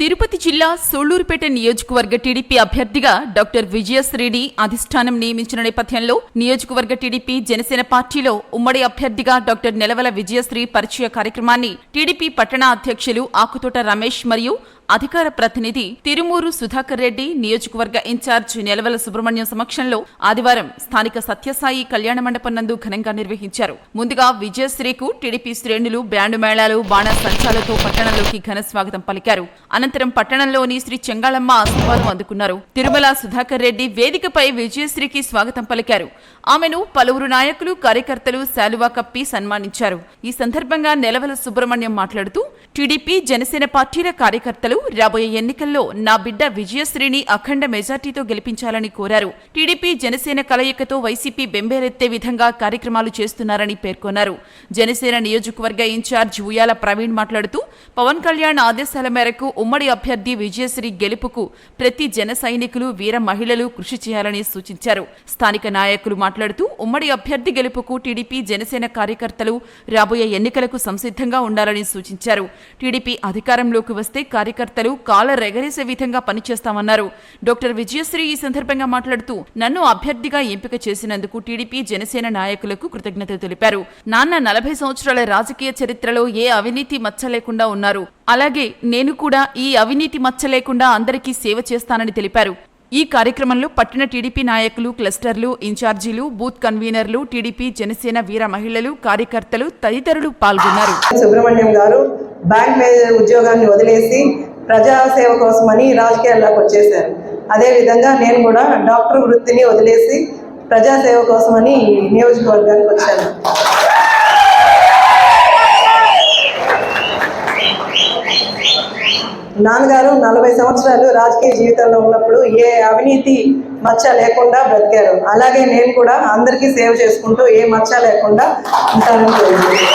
తిరుపతి జిల్లా సోళ్ళూరుపేట నియోజకవర్గ టీడీపీ అభ్యర్థిగా డాక్టర్ విజయశ్రీని అధిష్టానం నియమించిన నేపథ్యంలో నియోజకవర్గ టీడీపీ జనసేన పార్టీలో ఉమ్మడి అభ్యర్థిగా డాక్టర్ నెలవల విజయశ్రీ పరిచయ కార్యక్రమాన్ని టీడీపీ పట్టణ అధ్యక్షులు ఆకుతోట రమేష్ మరియు అధికార ప్రతినిధి తిరుమూరు సుధాకర్ రెడ్డి నియోజకవర్గ ఇన్ఛార్జ్ నెలవల సుబ్రహ్మణ్యం సమక్షంలో ఆదివారం స్థానిక సత్యసాయి కళ్యాణ మండపం నందు ఘనంగా నిర్వహించారు. ముందుగా విజయశ్రీకు టీడీపీ శ్రేణులు బ్యాండు మేళాలు బాణ సంచాలతో పట్టణంలోకి ఘన స్వాగతం పలికారు. అనంతరం పట్టణంలోని శ్రీ చెంగాళమ్మ ఆశీర్వాదం అందుకున్నారు. తిరుమల సుధాకర్ రెడ్డి వేదికపై విజయశ్రీకి స్వాగతం పలికారు. ఆమెను పలువురు నాయకులు కార్యకర్తలు శాలువా కప్పి సన్మానించారు. ఈ సందర్భంగా నెలవల సుబ్రహ్మణ్యం మాట్లాడుతూ టీడీపీ జనసేన పార్టీల కార్యకర్తలు రాబోయే ఎన్నికల్లో నా బిడ్డ విజయశ్రీని అఖండ మెజార్టీతో గెలిపించాలని కోరారు. టీడీపీ జనసేన కలయికతో వైసీపీ బెంబేలెత్తే విధంగా కార్యక్రమాలు చేస్తున్నారని పేర్కొన్నారు. జనసేన నియోజకవర్గ ఇన్ఛార్జ్ ఉయ్యాల ప్రవీణ్ మాట్లాడుతూ పవన్ కళ్యాణ్ ఆదేశాల మేరకు ఉమ్మడి అభ్యర్థి విజయశ్రీ గెలుపుకు ప్రతి జన సైనికులు వీర మహిళలు కృషి చేయాలని సూచించారు. స్థానిక నాయకులు మాట్లాడుతూ ఉమ్మడి అభ్యర్థి గెలుపుకు టీడీపీ జనసేన కార్యకర్తలు రాబోయే ఎన్నికలకు సంసిద్ధంగా ఉండాలని సూచించారు. టీడీపీ అధికారంలోకి వస్తే కార్యకర్తలు కాల రెగరేసే విధంగా పనిచేస్తామన్నారు. డాక్టర్ విజయశ్రీ ఈ సందర్భంగా మాట్లాడుతూ నన్ను అభ్యర్థిగా ఎంపిక చేసినందుకు టీడీపీ జనసేన నాయకులకు కృతజ్ఞతలు తెలిపారు. నాన్న నలభై సంవత్సరాల రాజకీయ చరిత్రలో ఏ అవినీతి మచ్చ లేకుండా ఉన్నారు. అలాగే నేను కూడా ఈ అవినీతి మచ్చ లేకుండా అందరికీ సేవ చేస్తానని తెలిపారు. ఈ కార్యక్రమంలో పట్టణ టీడీపీ నాయకులు క్లస్టర్లు ఇన్ఛార్జీలు బూత్ కన్వీనర్లు టీడీపీ జనసేన వీర మహిళలు కార్యకర్తలు తదితరులు పాల్గొన్నారు. సుబ్రహ్మణ్యం గారు బ్యాంక్ మేనేజర్ ఉద్యోగాన్ని వదిలేసి ప్రజాసేవ కోసమని రాజకీయాల్లోకి వచ్చేసారు. అదేవిధంగా నేను కూడా డాక్టర్ వృత్తిని వదిలేసి ప్రజాసేవ కోసమని నియోజకవర్గానికి వచ్చాను. నాన్నగారు నలభై సంవత్సరాలు రాజకీయ జీవితంలో ఉన్నప్పుడు ఏ అవినీతి మచ్చ లేకుండా బ్రతికారు. అలాగే నేను కూడా అందరికీ సేవ చేసుకుంటూ ఏ మచ్చ లేకుండా ఉంటానని కోరుకుంటున్నాను.